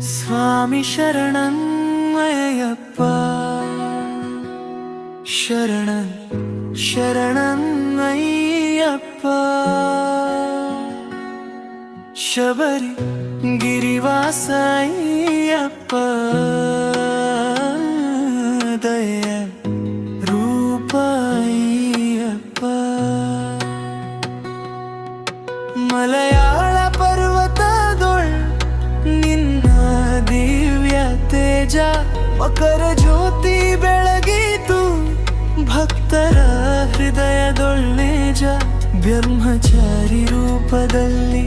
സ്വാമി ശരണം മയപ്പ ശരണം ശരണം അയ്യപ്പ. ശബരി ഗിരിവാസയ്യപ്പ ಮಲಯಾಳ ಪರ್ವತದೊಳ್ ನಿನ್ನ ದಿವ್ಯ ತೇಜ, ಮಕರ ಜ್ಯೋತಿ ಬೆಳಗಿತು ಭಕ್ತರ ಹೃದಯದೊಳ್ಳೇಜ ಬ್ರಹ್ಮಚಾರಿ ರೂಪದಲ್ಲಿ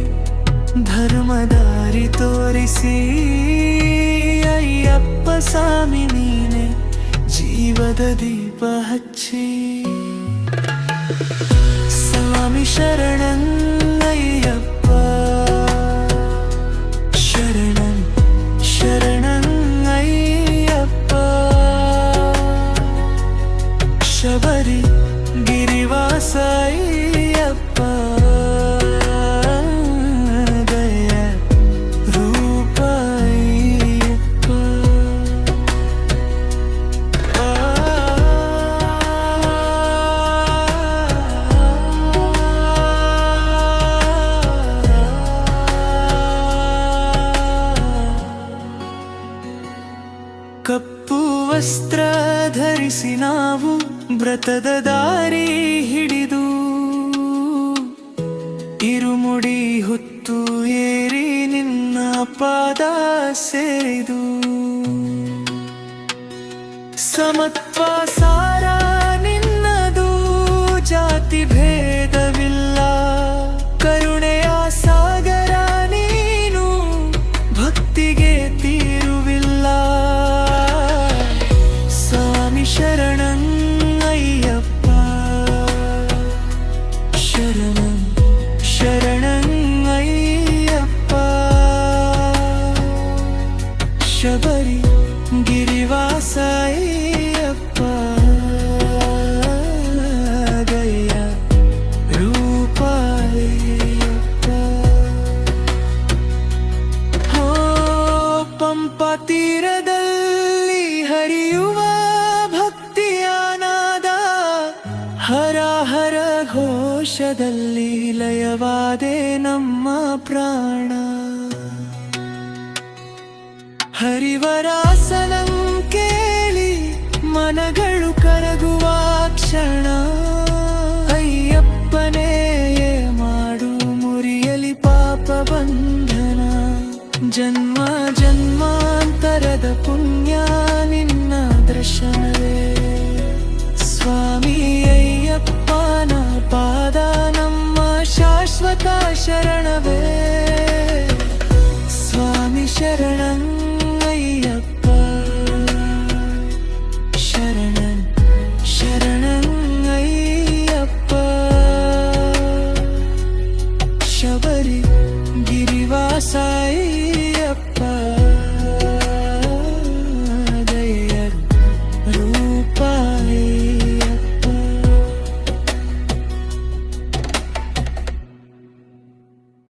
ಧರ್ಮದಾರಿ ತೋರಿಸಿ. ಅಯ್ಯಪ್ಪ ಸ್ವಾಮಿ ನೀನೆ ಜೀವದ ದೀಪ ಹಚ್ಚಿ. ಸ್ವಾಮಿ ಶರಣಯ್ಯಪ್ಪ ಶರಣನ್ ಕಪ್ಪು ವಸ್ತ್ರ ಧರಿಸಿ ನಾವು ವ್ರತದ ದಾರಿ ಹಿಡಿದು ಇರುಮುಡಿ ಹೊತ್ತು ಏರಿ ನಿನ್ನ ಪಾದ ಸೇರಿದು ಸಮತ್ವ ಸಾರ ಶಬರಿ ಗಿರಿವಾಸಯ್ಯಪ್ಪ ಗಯ್ಯ ರೂಪಾಯಪ್ಪ ಹೋ, ಪಂಪ ತೀರದಲ್ಲಿ ಹರಿಯುವ ಭಕ್ತಿಯಾನಾದ ಹರ ಹರ ಘೋಷದಲ್ಲಿ ಲಯವಾದೆ ನಮ್ಮ ಪ್ರಾಣ. ಹರಿವರಾಸನಂ ಕೇಳಿ ಮನಗಳು ಕರಗುವ ಕ್ಷಣ. ಅಯ್ಯಪ್ಪನೇ ಮಾಡು ಮುರಿಯಲಿ ಪಾಪ ಬಂಧನ. ಜನ್ಮ ಜನ್ಮಾಂತರದ ಪುಣ್ಯ ನಿನ್ನ ದರ್ಶನವೇ. ಸ್ವಾಮಿ ಅಯ್ಯಪ್ಪನ ಪಾದ ನಮ್ಮ ಶಾಶ್ವತ ಶರಣವೇ. ಸ್ವಾಮಿ ಶರಣಂ